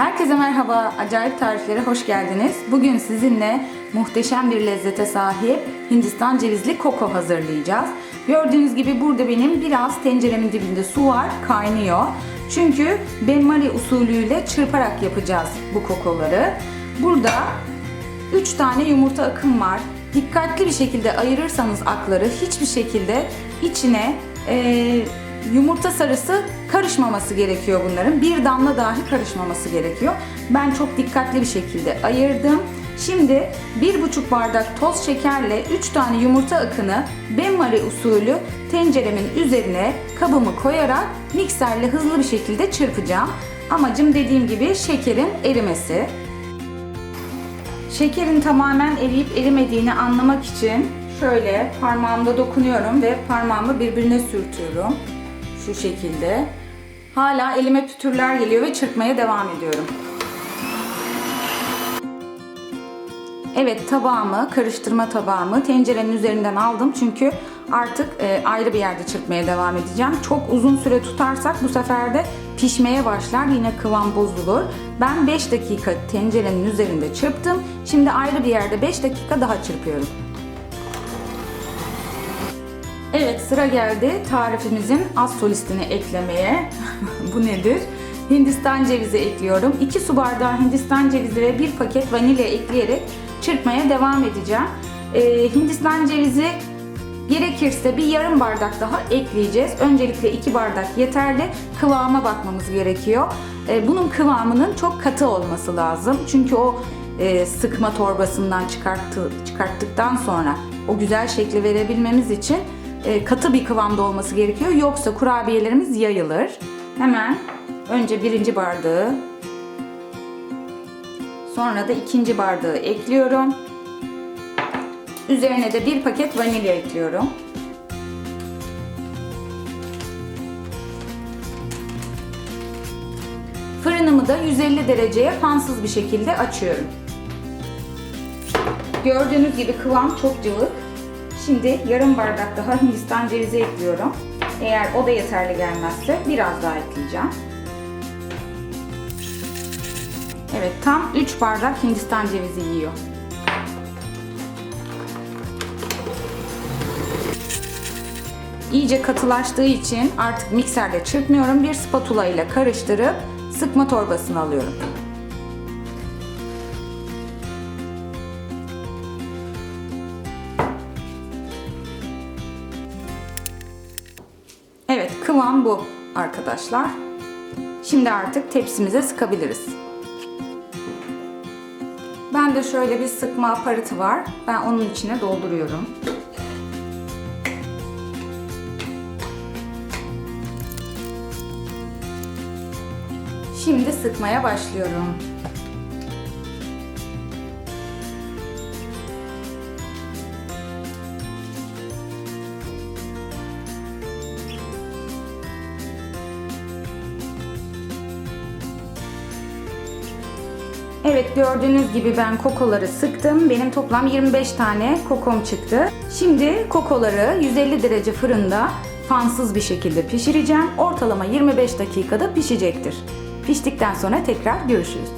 Herkese merhaba, Acayip Tariflere hoş geldiniz. Bugün sizinle muhteşem bir lezzete sahip Hindistan cevizli koko hazırlayacağız. Gördüğünüz gibi burada benim biraz tenceremin dibinde su var, kaynıyor. Çünkü benmari usulüyle çırparak yapacağız bu kokoları. Burada 3 tane yumurta akım var. Dikkatli bir şekilde ayırırsanız akları hiçbir şekilde içine yumurta sarısı karışmaması gerekiyor bunların. Bir damla dahi karışmaması gerekiyor. Ben çok dikkatli bir şekilde ayırdım. Şimdi bir buçuk bardak toz şekerle 3 tane yumurta akını benmari usulü tenceremin üzerine kabımı koyarak mikserle hızlı bir şekilde çırpacağım. Amacım dediğim gibi şekerin erimesi. Şekerin tamamen eriyip erimediğini anlamak için şöyle parmağımda dokunuyorum ve parmağımı birbirine sürtüyorum. Şu şekilde. Hala elime pütürler geliyor ve çırpmaya devam ediyorum. Evet tabağımı, karıştırma tabağımı tencerenin üzerinden aldım çünkü artık e, ayrı bir yerde çırpmaya devam edeceğim. Çok uzun süre tutarsak bu sefer de pişmeye başlar yine kıvam bozulur. Ben 5 dakika tencerenin üzerinde çırptım. Şimdi ayrı bir yerde 5 dakika daha çırpıyorum. Evet sıra geldi tarifimizin az solistini eklemeye. Bu nedir? Hindistan cevizi ekliyorum. 2 su bardağı Hindistan cevizi ve 1 paket vanilya ekleyerek çırpmaya devam edeceğim. Ee, Hindistan cevizi gerekirse bir yarım bardak daha ekleyeceğiz. Öncelikle 2 bardak yeterli. Kıvama bakmamız gerekiyor. Ee, bunun kıvamının çok katı olması lazım. Çünkü o e, sıkma torbasından çıkarttı, çıkarttıktan sonra o güzel şekli verebilmemiz için e, katı bir kıvamda olması gerekiyor. Yoksa kurabiyelerimiz yayılır. Hemen önce birinci bardağı sonra da ikinci bardağı ekliyorum. Üzerine de bir paket vanilya ekliyorum. Fırınımı da 150 dereceye fansız bir şekilde açıyorum. Gördüğünüz gibi kıvam çok cıvık. Şimdi yarım bardak daha Hindistan cevizi ekliyorum. Eğer o da yeterli gelmezse biraz daha ekleyeceğim. Evet tam 3 bardak Hindistan cevizi yiyor. İyice katılaştığı için artık mikserde çırpmıyorum. Bir spatula ile karıştırıp sıkma torbasına alıyorum. Evet kıvam bu arkadaşlar. Şimdi artık tepsimize sıkabiliriz. Ben de şöyle bir sıkma aparatı var. Ben onun içine dolduruyorum. Şimdi sıkmaya başlıyorum. Evet gördüğünüz gibi ben kokoları sıktım. Benim toplam 25 tane kokom çıktı. Şimdi kokoları 150 derece fırında fansız bir şekilde pişireceğim. Ortalama 25 dakikada pişecektir. Piştikten sonra tekrar görüşürüz.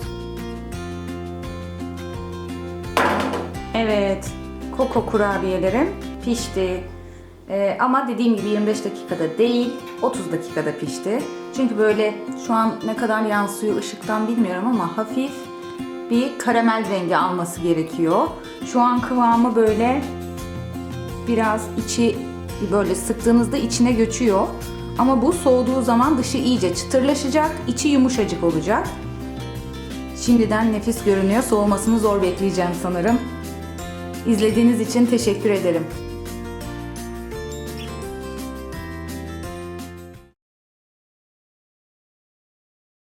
Evet, koko kurabiyelerim pişti. Ee, ama dediğim gibi 25 dakikada değil, 30 dakikada pişti. Çünkü böyle şu an ne kadar yansıyor ışıktan bilmiyorum ama hafif bir karamel rengi alması gerekiyor. Şu an kıvamı böyle biraz içi böyle sıktığınızda içine göçüyor. Ama bu soğuduğu zaman dışı iyice çıtırlaşacak, içi yumuşacık olacak. Şimdiden nefis görünüyor. Soğumasını zor bekleyeceğim sanırım. İzlediğiniz için teşekkür ederim.